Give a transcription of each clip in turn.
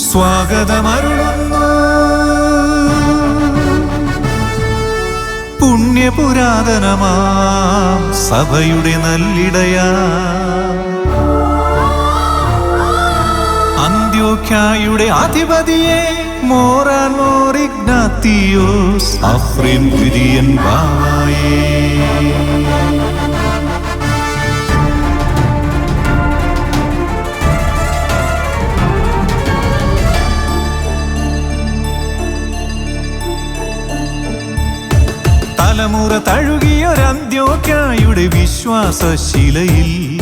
സ്വാഗതമരുളുന്നു. പുണ്യപുരാതനമാ സഭയുടെ നല്ലിടയാ. അന്ത്യോഖ്യായുടെ അധിപതിയെ മോറാൻ മോറിഗ്നാത്തിയോസ് അഫ്രിൻ കുര്യൻ ബാവായേ. തലമുറ തഴുകിയൊരന്ത്യോക്കായുടെ വിശ്വാസശിലയിൽ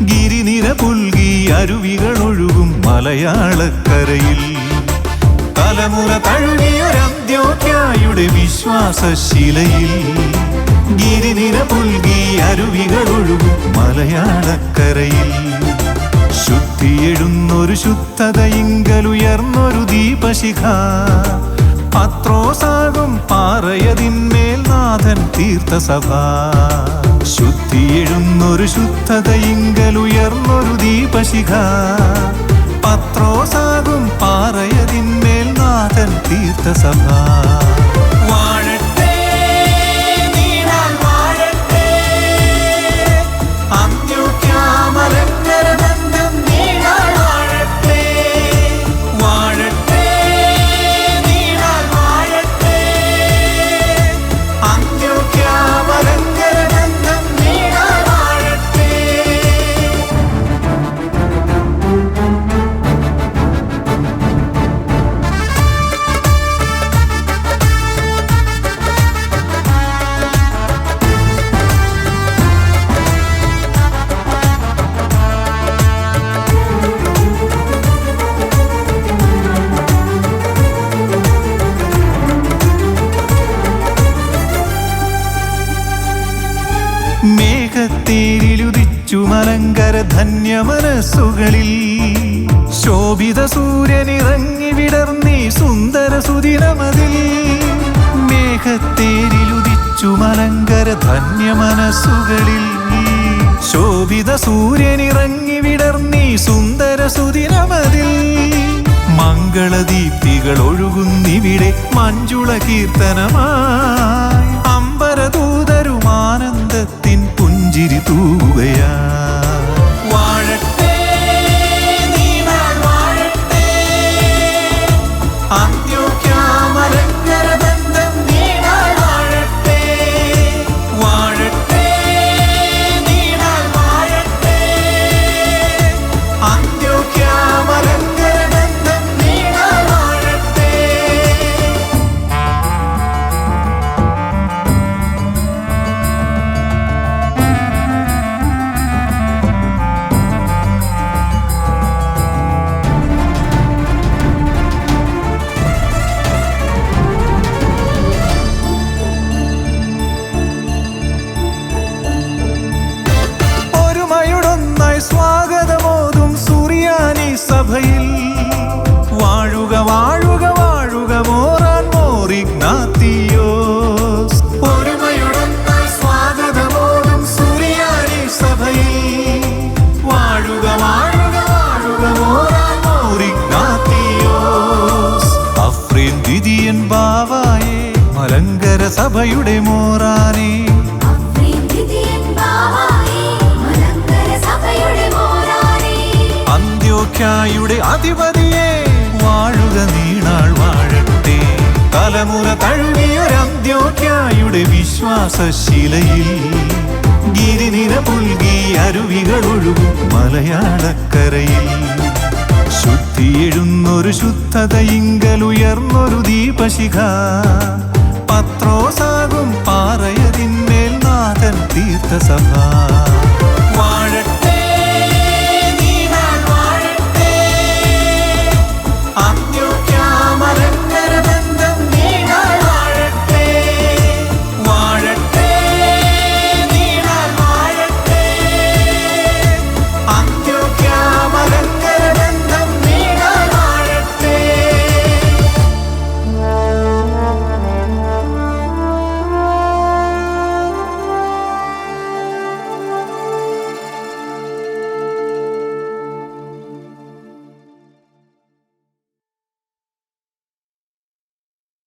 ഗിരിനിര പുൽകി അരുവികൾ ഒഴുകും മലയാളക്കരയിൽ. തലമുറ തഴുകിയൊരന്ത്യോക്കായുടെ വിശ്വാസശിലയിൽ ഗിരിനിര പുൽകി അരുവികൾ ഒഴുകും മലയാളക്കരയിൽ. ശുദ്ധിയെഴുന്നൊരു ശുദ്ധതയിങ്കലുയർന്നൊരു ദീപശിഖ. പത്രോസാകും പാറയതിന്മേൽ നാഥൻ തീർത്ഥസഭ. ശുദ്ധിയെഴുന്നൊരു ശുദ്ധതയിങ്കലുയർന്നൊരു ദീപശിഖ. പത്രോസാകും പാറയതിന്മേൽ നാഥൻ തീർത്ഥസഭ. മലങ്കര ധന്യമനസ്സുകളിൽ ശോഭിത സൂര്യനിറങ്ങി വിടർന്നീ സുന്ദര സുദിനമതിൽ മേഘത്തേരിലുദിച്ചു മലങ്കര ധന്യ മനസ്സുകളിൽ ശോഭിത സൂര്യനിറങ്ങി വിടർന്നീ സുന്ദര സുദിനമതിൽ മംഗളദീപ്തികൾ ഒഴുകുന്നിവിടെ മഞ്ജുള കീർത്തനമായി അമ്പരദൂതരുമാനന്ദത്തിൻ പുഞ്ചിരി തൂകുകയാ മലങ്കര സഭയുടെ മോറാനേ. അന്ത്യോഖ്യായുടെ അധിപതിയെ വാഴുക നീണാൾ വാഴട്ടെ. തലമുറ തഴുകിയൊരന്ത്യോഖ്യായുടെ വിശ്വാസശിലയിൽ ഗിരിനിര പുൽകി അരുവികൾ ഒഴുകും മലയാളക്കരയിൽ. ശുദ്ധിയെഴുന്നൊരു ശുദ്ധതയിങ്കലുയർന്നൊരു ദീപശിഖ പത്രോസാകും പാറയതിന്മേൽ നാഥൻ തീർത്ഥസഭ. വാഴട്ടെ വാഴട്ടെ. അന്യോക്യാമരങ്ങര ബന്ധം